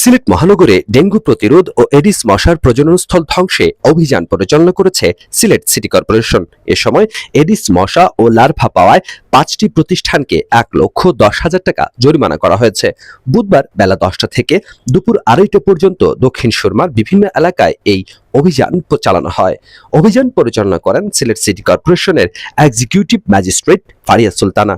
Sylhet মহানগরে dengue প্রতিরোধ ও Aedes মশার প্রজননস্থল ধ্বংসে অভিযান পরিচালনা করেছে সিলেট সিটি কর্পোরেশন। এ সময় এডিস মশা ও লার্ভা পাওয়ায় পাঁচটি প্রতিষ্ঠানকে এক লক্ষ দশ হাজার টাকা জরিমানা করা হয়েছে। বুধবার বেলা দশটা থেকে দুপুর আড়াইটা পর্যন্ত দক্ষিণ সুরমার বিভিন্ন এলাকায় এই অভিযান চালানো হয়। অভিযান পরিচালনা করেন সিলেট সিটি কর্পোরেশনের এক্সিকিউটিভ ম্যাজিস্ট্রেট ফারিয়া সুলতানা।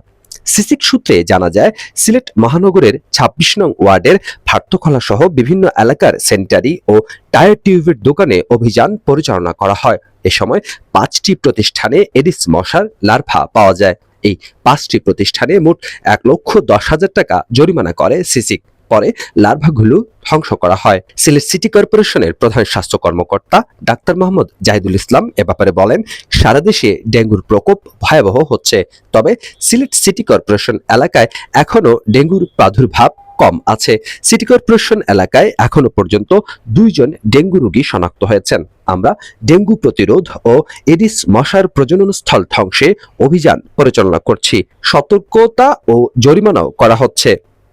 সিসিক সূত্রে জানা যায়, সিলেট মহানগরের ছাব্বিশ নং ওয়ার্ডের ভাট্টখলা সহ বিভিন্ন এলাকার সেন্টারি ও টায়ার টিউবের দোকানে অভিযান পরিচালনা করা হয়। এ সময় পাঁচটি প্রতিষ্ঠানে এডিস মশার লার্ভা পাওয়া যায়। এই পাঁচটি প্রতিষ্ঠানে মোট এক লক্ষ দশ হাজার টাকা জরিমানা করে সিসিক। পরে লার্ভাগুলো ধ্বংস করা হয়। সিলেট সিটি কর্পোরেশনের প্রধান স্বাস্থ্য কর্মকর্তা ডাক্তার মোহাম্মদ জাহিদুল ইসলাম এ ব্যাপারে বলেন, সারা দেশে ডেঙ্গুর প্রকোপ ভয়াবহ হচ্ছে। তবে সিলেট সিটি কর্পোরেশন এলাকায় এখনও ডেঙ্গুর প্রাদুর্ভাব কম আছে। সিটি কর্পোরেশন এলাকায় এখনও পর্যন্ত দুইজন ডেঙ্গু রোগী শনাক্ত হয়েছেন। আমরা ডেঙ্গু প্রতিরোধ ও এডিস মশার প্রজনন স্থল ধ্বংসে অভিযান পরিচালনা করছি। সতর্কতা ও জরিমানাও করা হচ্ছে।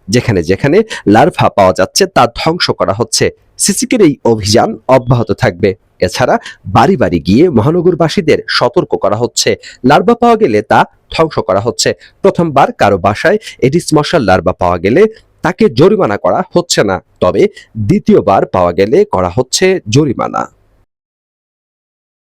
যেখানে যেখানে লার্ভা পাওয়া যাচ্ছে, তা ধ্বংস করা হচ্ছে। সিসিকের এই অভিযান অব্যাহত থাকবে। এছাড়া বাড়ি বাড়ি গিয়ে মহানগরবাসীদের সতর্ক করা হচ্ছে। লার্ভা পাওয়া গেলে তা ধ্বংস করা হচ্ছে। প্রথমবার কারও বাসায় এডিস মশার লার্ভা পাওয়া গেলে তাকে জরিমানা করা হচ্ছে না। তবে দ্বিতীয়বার পাওয়া গেলে করা হচ্ছে জরিমানা।